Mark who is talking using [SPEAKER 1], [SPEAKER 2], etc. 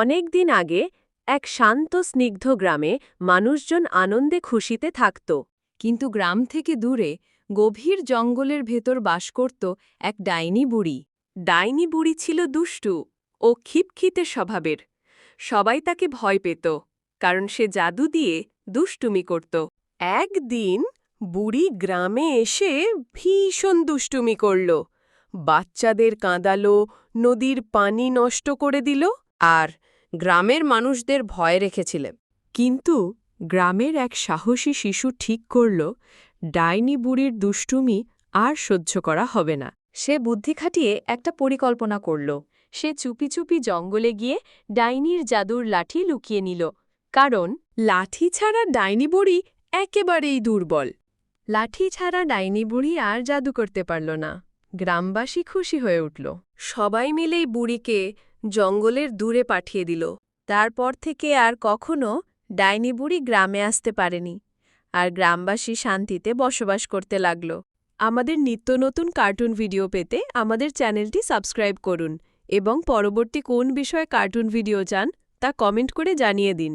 [SPEAKER 1] অনেক দিন আগে এক শান্ত, স্নিগ্ধ গ্রামে মানুষজন আনন্দে খুশিতে থাকত। কিন্তু গ্রাম থেকে দূরে গভীর জঙ্গলের ভেতর বাস করত এক ডাইনি বুড়ি। ডাইনি বুড়ি ছিল দুষ্টু ও খিপখিতে স্বভাবের। সবাই তাকে ভয় পেত, কারণ সে জাদু দিয়ে দুষ্টুমি করত। একদিন বুড়ি গ্রামে এসে ভীষণ দুষ্টুমি করল। বাচ্চাদের কাঁদালো, নদীর পানি নষ্ট করে দিল আর গ্রামের মানুষদের ভয় রেখেছিলেন। কিন্তু গ্রামের এক সাহসী শিশু ঠিক করল, ডাইনি বুড়ির দুষ্টুমি আর সহ্য করা হবে না। সে বুদ্ধি খাটিয়ে একটা পরিকল্পনা করল। সে চুপি চুপি জঙ্গলে গিয়ে ডাইনির জাদুর লাঠি লুকিয়ে নিল, কারণ লাঠি ছাড়া ডাইনি বুড়ি একেবারেই দুর্বল। লাঠি ছাড়া ডাইনি বুড়ি আর জাদু করতে পারল না। গ্রামবাসী খুশি হয়ে উঠল। সবাই মিলেই বুড়িকে জঙ্গলের দূরে পাঠিয়ে দিল। তারপর থেকে আর কখনো ডাইনিবুড়ি গ্রামে আসতে পারেনি আর গ্রামবাসী শান্তিতে বসবাস করতে লাগল। আমাদের নিত্য নতুন কার্টুন ভিডিও পেতে আমাদের চ্যানেলটি সাবস্ক্রাইব করুন এবং পরবর্তী কোন বিষয়ে কার্টুন ভিডিও চান তা কমেন্ট করে জানিয়ে দিন।